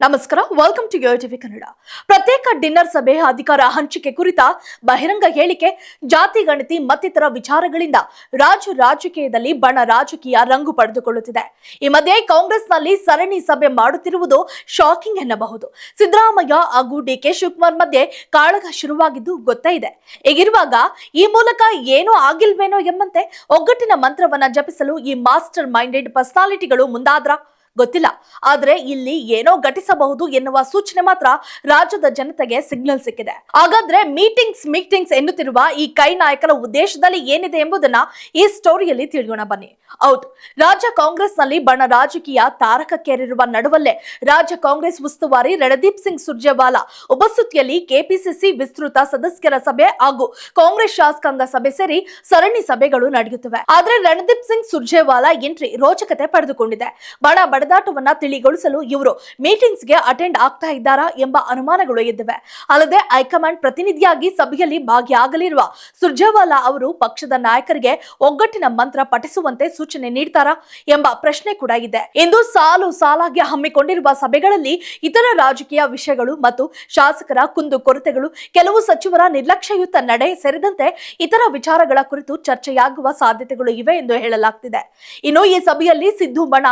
ನಮಸ್ಕಾರ welcome to TV Kannada ಪ್ರತ್ಯೇಕ dinner ಸಭೆ ಅಧಿಕಾರ ಹಂಚಿಕೆ ಕುರಿತ ಬಹಿರಂಗ ಹೇಳಿಕೆ, ಜಾತಿ, ಗಣತಿ, ಮತ್ತಿತರ ವಿಚಾರಗಳಿಂದ ರಾಜ್ಯ ರಾಜಕೀಯದಲ್ಲಿ ಬಣ ರಾಜಕೀಯ ರಂಗು ಪಡೆದುಕೊಳ್ಳುತ್ತಿದೆ. ಈ ಮಧ್ಯೆ ಕಾಂಗ್ರೆಸ್ನಲ್ಲಿ ಸರಣಿ ಸಭೆ ಮಾಡುತ್ತಿರುವುದು ಶಾಕಿಂಗ್ ಎನ್ನಬಹುದು. ಸಿದ್ದರಾಮಯ್ಯ ಹಾಗೂ ಡಿಕೆ ಶಿವಕುಮಾರ್ ಮಧ್ಯೆ ಕಾಳಗ ಶುರುವಾಗಿದ್ದು ಗೊತ್ತೇ ಇದೆ. ಹೀಗಿರುವಾಗ ಈ ಮೂಲಕ ಏನೂ ಆಗಿಲ್ವೇನೋ ಎಂಬಂತೆ ಒಗ್ಗಟ್ಟಿನ ಮಂತ್ರವನ್ನ ಜಪಿಸಲು ಈ ಮಾಸ್ಟರ್ ಮೈಂಡೆಡ್ ಪರ್ಸನಾಲಿಟಿಗಳು ಮುಂದಾದ್ರ? ಗೊತ್ತಿಲ್ಲ. ಆದ್ರೆ ಇಲ್ಲಿ ಏನೋ ಘಟಿಸಬಹುದು ಎನ್ನುವ ಸೂಚನೆ ಮಾತ್ರ ರಾಜ್ಯದ ಜನತೆಗೆ ಸಿಗ್ನಲ್ ಸಿಕ್ಕಿದೆ. ಹಾಗಾದ್ರೆ ಮೀಟಿಂಗ್ಸ್ ಮೀಟಿಂಗ್ಸ್ ಎನ್ನುತ್ತಿರುವ ಈ ಕೈ ನಾಯಕರ ಉದ್ದೇಶದಲ್ಲಿ ಏನಿದೆ ಎಂಬುದನ್ನ ಈ ಸ್ಟೋರಿಯಲ್ಲಿ ತಿಳಿಯೋಣ ಬನ್ನಿ. ಹೌದು ರಾಜ್ಯ ಕಾಂಗ್ರೆಸ್ನಲ್ಲಿ ಬಣ ರಾಜಕೀಯ ತಾರಕಕ್ಕೇರಿರುವ ನಡುವಲ್ಲೇ ರಾಜ್ಯ ಕಾಂಗ್ರೆಸ್ ಉಸ್ತುವಾರಿ ರಣದೀಪ್ ಸಿಂಗ್ ಸುರ್ಜೇವಾಲಾ ಉಪಸ್ಥಿತಿಯಲ್ಲಿ ಕೆಪಿಸಿಸಿ ವಿಸ್ತೃತ ಸದಸ್ಯರ ಸಭೆ ಹಾಗೂ ಕಾಂಗ್ರೆಸ್ ಶಾಸಕಾಂಗ ಸಭೆ ಸೇರಿ ಸರಣಿ ಸಭೆಗಳು ನಡೆಯುತ್ತಿವೆ. ಆದ್ರೆ ರಣದೀಪ್ ಸಿಂಗ್ ಸುರ್ಜೇವಾಲಾ ಎಂಟ್ರಿ ರೋಚಕತೆ ಪಡೆದುಕೊಂಡಿದೆ. ಬಣ ಬಡದಾಟವನ್ನ ತಿಳಿಗೊಳಿಸಲು ಇವರು ಮೀಟಿಂಗ್ಸ್ಗೆ ಅಟೆಂಡ್ ಆಗ್ತಾ ಇದ್ದಾರಾ ಎಂಬ ಅನುಮಾನಗಳು ಎದ್ದಿವೆ ಅಲ್ಲದೆ ಹೈಕಮಾಂಡ್ ಪ್ರತಿನಿಧಿಯಾಗಿ ಸಭೆಯಲ್ಲಿ ಭಾಗಿಯಾಗಲಿರುವ ಸುರ್ಜೇವಾಲಾ ಅವರು ಪಕ್ಷದ ನಾಯಕರಿಗೆ ಒಗ್ಗಟ್ಟಿನ ಮಂತ್ರ ಪಠಿಸುವಂತೆ ಸೂಚನೆ ನೀಡ್ತಾರಾ ಎಂಬ ಪ್ರಶ್ನೆ ಕೂಡ ಇದೆ. ಇಂದು ಸಾಲು ಸಾಲಾಗಿ ಹಮ್ಮಿಕೊಂಡಿರುವ ಸಭೆಗಳಲ್ಲಿ ಇತರ ರಾಜಕೀಯ ವಿಷಯಗಳು ಮತ್ತು ಶಾಸಕರ ಕುಂದು ಕೊರತೆಗಳು, ಕೆಲವು ಸಚಿವರ ನಿರ್ಲಕ್ಷ್ಯಯುತ ನಡೆ ಸೇರಿದಂತೆ ಇತರ ವಿಚಾರಗಳ ಕುರಿತು ಚರ್ಚೆಯಾಗುವ ಸಾಧ್ಯತೆಗಳು ಇವೆ ಎಂದು ಹೇಳಲಾಗ್ತಿದೆ. ಇನ್ನು ಈ ಸಭೆಯಲ್ಲಿ ಸಿದ್ದು ಬಣ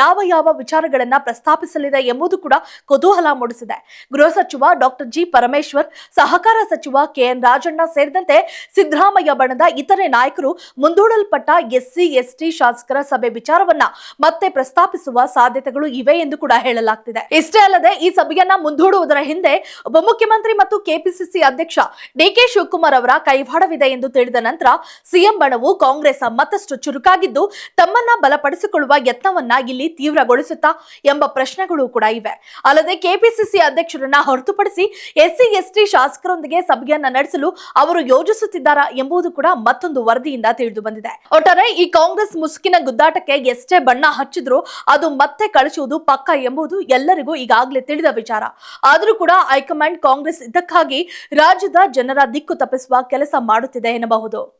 ಯಾವ ಯಾವ ವಿಚಾರಗಳನ್ನ ಪ್ರಸ್ತಾಪಿಸಲಿದೆ ಎಂಬುದು ಕೂಡ ಕುತೂಹಲ ಮೂಡಿಸಿದೆ. ಗೃಹ ಸಚಿವ ಡಾಕ್ಟರ್ ಜಿ ಪರಮೇಶ್ವರ್, ಸಹಕಾರ ಸಚಿವ ಕೆಎನ್ ರಾಜಣ್ಣ ಸೇರಿದಂತೆ ಸಿದ್ದರಾಮಯ್ಯ ಬಣದ ಇತರೆ ನಾಯಕರು ಮುಂದೂಡಲ್ಪಟ್ಟ ಎಸ್ಸಿ, ಎಸ್ಟಿ ಶಾಸಕರ ಸಭೆ ವಿಚಾರವನ್ನ ಮತ್ತೆ ಪ್ರಸ್ತಾಪಿಸುವ ಸಾಧ್ಯತೆಗಳು ಇವೆ ಎಂದು ಕೂಡ ಹೇಳಲಾಗ್ತಿದೆ. ಇಷ್ಟೇ ಅಲ್ಲದೆ ಈ ಸಭೆಯನ್ನ ಮುಂದೂಡುವುದರ ಹಿಂದೆ ಉಪಮುಖ್ಯಮಂತ್ರಿ ಮತ್ತು ಕೆಪಿಸಿಸಿ ಅಧ್ಯಕ್ಷ ಡಿಕೆ ಶಿವಕುಮಾರ್ ಅವರ ಕೈವಾಡವಿದೆ ಎಂದು ತಿಳಿದ ನಂತರ ಸಿಎಂ ಬಣವು ಕಾಂಗ್ರೆಸ್ ಮತ್ತಷ್ಟು ಚುರುಕಾಗಿದ್ದು ತಮ್ಮನ್ನ ಬಲಪಡಿಸಿಕೊಳ್ಳುವ ಯತ್ನವನ್ನ ಇಲ್ಲಿ ತೀವ್ರಗೊಳಿಸುತ್ತಾ ಎಂಬ ಪ್ರಶ್ನೆಗಳು ಕೂಡ ಇವೆ. ಅಲ್ಲದೆ ಕೆಪಿಸಿಸಿ ಅಧ್ಯಕ್ಷರನ್ನ ಹೊರತುಪಡಿಸಿ ಎಸ್ಸಿ, ಎಸ್ಟಿ ಶಾಸಕರೊಂದಿಗೆ ಸಭೆಯನ್ನ ನಡೆಸಲು ಅವರು ಯೋಜಿಸುತ್ತಿದ್ದಾರಾ ಎಂಬುದು ಕೂಡ ಮತ್ತೊಂದು ವರದಿಯಿಂದ ತಿಳಿದು ಬಂದಿದೆ. ಒಟ್ಟಾರೆ ಈ ಕಾಂಗ್ರೆಸ್ ಮುಸುಕಿನ ಗುದ್ದಾಟಕ್ಕೆ ಎಷ್ಟೇ ಬಣ್ಣ ಹಚ್ಚಿದ್ರು ಅದು ಮತ್ತೆ ಕಳಿಸುವುದು ಪಕ್ಕ ಎಂಬುದು ಎಲ್ಲರಿಗೂ ಈಗಾಗಲೇ ತಿಳಿದ ವಿಚಾರ. ಆದರೂ ಕೂಡ ಹೈಕಮಾಂಡ್ ಕಾಂಗ್ರೆಸ್ ಇದಕ್ಕಾಗಿ ರಾಜ್ಯದ ಜನರ ದಿಕ್ಕು ತಪ್ಪಿಸುವ ಕೆಲಸ ಮಾಡುತ್ತಿದೆ ಎನ್ನಬಹುದು.